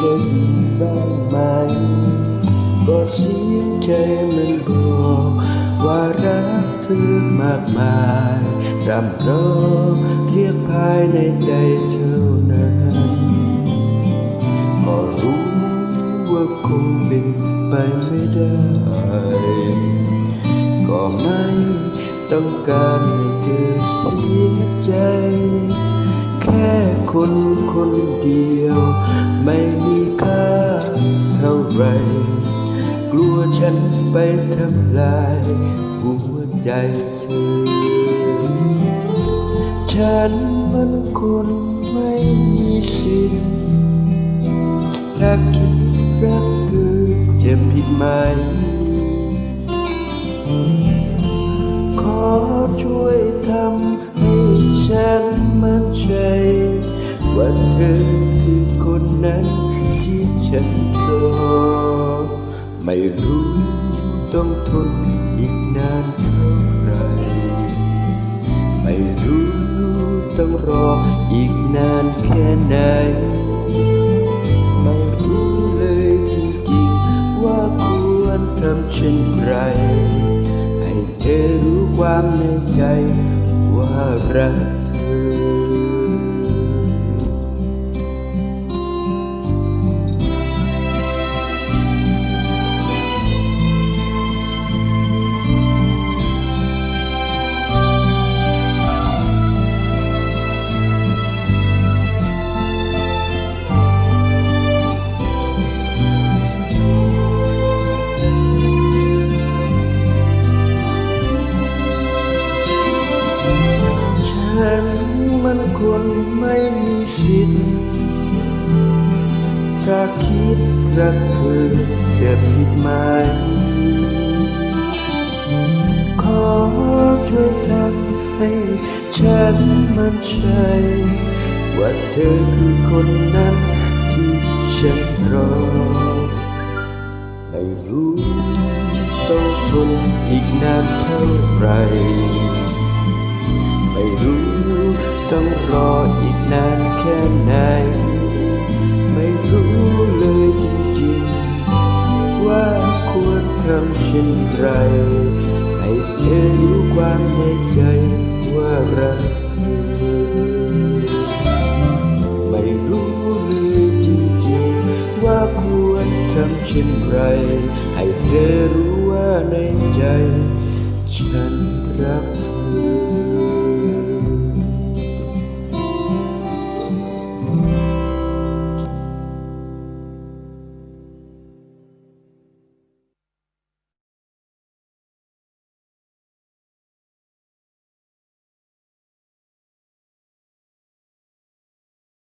ได้บ้างไหมก็เสียงใจมันบอกว่ารักเธอมากมายรำร้อเรียกภายในใจเท่านั้นก็รู้ว่าคงเป็นไปไม่ได้ ก็ไม่ต้องการให้เธอเสียใจ คนคนเดียว ไม่มีค่าเท่าไร กลัวฉันไปทำลายหัวใจเธอ ฉันมันคนไม่มีสิทธิ์ถ้าคิดรักเธอจะผิดไหมขอช่วยทำให้ฉันมั่นใจ ว่าเธอคือคนนั้นที่ฉันรอไม่รู้ต้องทนอีกนานเท่าไหรไม่รู้ต้องรออีกนานแค่ไหน ไม่รู้เลยจริงๆว่าควรทำเช่นไร ให้เธอรู้ความในใจว่ารัก มันไม่มีสิทธิ์ถ้าคิดรักเธอจะผิดไหม ขอช่วยทำให้ฉันมั่นใจว่าเธอคือคนนั้นที่ฉันรอ ไม่รู้ต้องทนอีกนานเท่าไหรไม่รู้ ต้องรออีกนานแค่ไหน ไม่รู้เลยจริงๆ ว่าควรทำเช่นไร ให้เธอรู้ความในใจว่ารักเธอ ไม่รู้เลยจริงๆ ว่าควรทำเช่นไร ให้เธอรู้ว่าในใจ ฉันรักเธอ